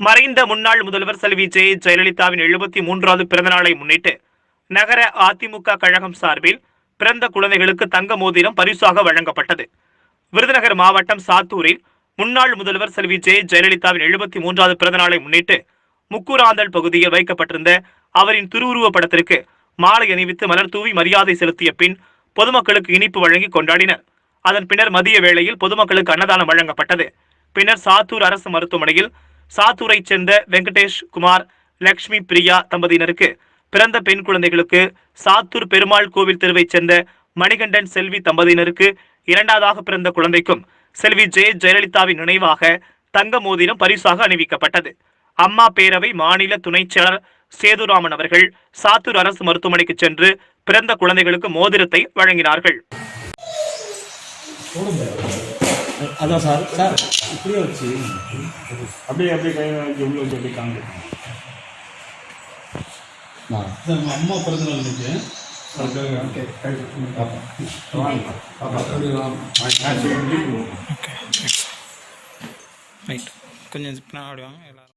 மறைந்த முன்னாள் முதல்வர் செல்வி ஜெ. ஜெயலலிதாவின் எழுபத்தி மூன்றாவது பிறந்த நாளை முன்னிட்டு நகர அதிமுக கழகம் சார்பில் பிறந்த குழந்தைகளுக்கு தங்க மோதிரம் பரிசாக வழங்கப்பட்டது. விருதுநகர் மாவட்டம் சாத்தூரில் முன்னாள் முதல்வர் செல்வி ஜெ. ஜெயலலிதாவின் எழுபத்தி மூன்றாவது பிறந்த நாளை முன்னிட்டு முக்கூராந்தல் பகுதியில் வைக்கப்பட்டிருந்த அவரின் திருவுருவப் படத்திற்கு மாலை அணிவித்து மலர் தூவி மரியாதை செலுத்திய பின் பொதுமக்களுக்கு இனிப்பு வழங்கி கொண்டாடினர். அதன் பின்னர் மதிய வேளையில் பொதுமக்களுக்கு அன்னதானம் வழங்கப்பட்டது. பின்னர் சாத்தூர் அரசு மருத்துவமனையில் சாத்தூரை சேர்ந்த வெங்கடேஷ் குமார் லக்ஷ்மி பிரியா தம்பதியினருக்கு பிறந்த பெண் குழந்தைகளுக்கு சாத்தூர் பெருமாள் கோவில் தெருவைச் சேர்ந்த மணிகண்டன் செல்வி தம்பதியினருக்கு இரண்டாவதாக பிறந்த குழந்தைக்கும் செல்வி ஜெ. ஜெயலலிதாவின் நினைவாக தங்க மோதிரம் பரிசாக அணிவிக்கப்பட்டது. அம்மா பேரவை மாநில துணைச் செயலர் சேதுராமன் அவர்கள் சாத்தூர் அரசு மருத்துவமனைக்கு சென்று பிறந்த குழந்தைகளுக்கு மோதிரத்தை வழங்கினார்கள். அதான் சார் சார் இப்படியே வச்சு அப்படியே அப்படியே கை வச்சு உள்ள வச்சு அப்படியே காங்க நம்ம அம்மா பிறந்த நாள் இன்னைக்கு. ரைட் கொஞ்சம் வாங்க எல்லாரும்.